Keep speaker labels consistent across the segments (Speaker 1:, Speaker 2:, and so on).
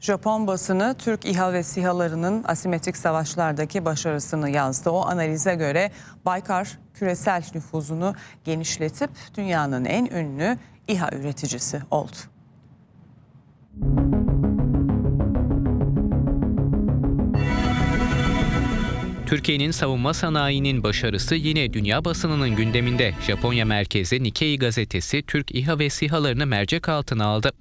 Speaker 1: Japon basını Türk İHA ve SİHA'larının asimetrik savaşlardaki başarısını yazdı. O analize göre Baykar küresel nüfuzunu genişletip dünyanın en ünlü İHA üreticisi oldu.
Speaker 2: Türkiye'nin savunma sanayinin başarısı yine dünya basınının gündeminde. Japonya merkezi Nikkei gazetesi Türk İHA ve SİHA'larını mercek altına aldı.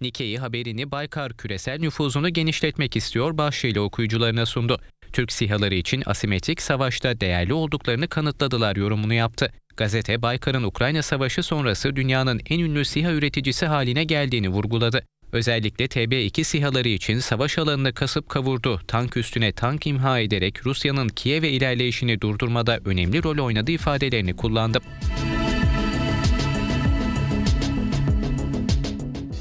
Speaker 2: Nikkei haberini Baykar küresel nüfuzunu genişletmek istiyor başlığıyla okuyucularına sundu. Türk SİHA'ları için asimetrik savaşta değerli olduklarını kanıtladılar yorumunu yaptı. Gazete Baykar'ın Ukrayna Savaşı sonrası dünyanın en ünlü SİHA üreticisi haline geldiğini vurguladı. Özellikle TB2 SİHA'ları için savaş alanını kasıp kavurdu. Tank üstüne tank imha ederek Rusya'nın Kiev'e ilerleyişini durdurmada önemli rol oynadığı ifadelerini kullandı.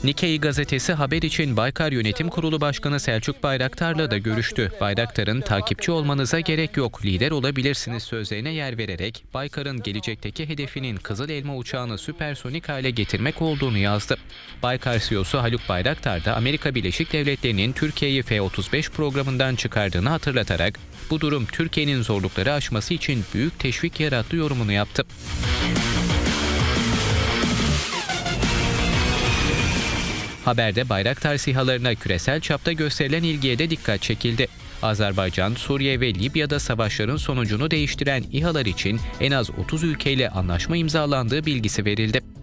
Speaker 2: Nikkei gazetesi haber için Baykar Yönetim Kurulu Başkanı Selçuk Bayraktar'la da görüştü. Bayraktar'ın takipçi olmanıza gerek yok, lider olabilirsiniz sözlerine yer vererek Baykar'ın gelecekteki hedefinin Kızıl Elma uçağını süpersonik hale getirmek olduğunu yazdı. Baykar CEO'su Haluk Bayraktar da Amerika Birleşik Devletleri'nin Türkiye'yi F-35 programından çıkardığını hatırlatarak bu durum Türkiye'nin zorlukları aşması için büyük teşvik yarattığı yorumunu yaptı. Haberde Bayraktar SİHA'larına küresel çapta gösterilen ilgiye de dikkat çekildi. Azerbaycan, Suriye ve Libya'da savaşların sonucunu değiştiren İHA'lar için en az 30 ülkeyle anlaşma imzalandığı bilgisi verildi.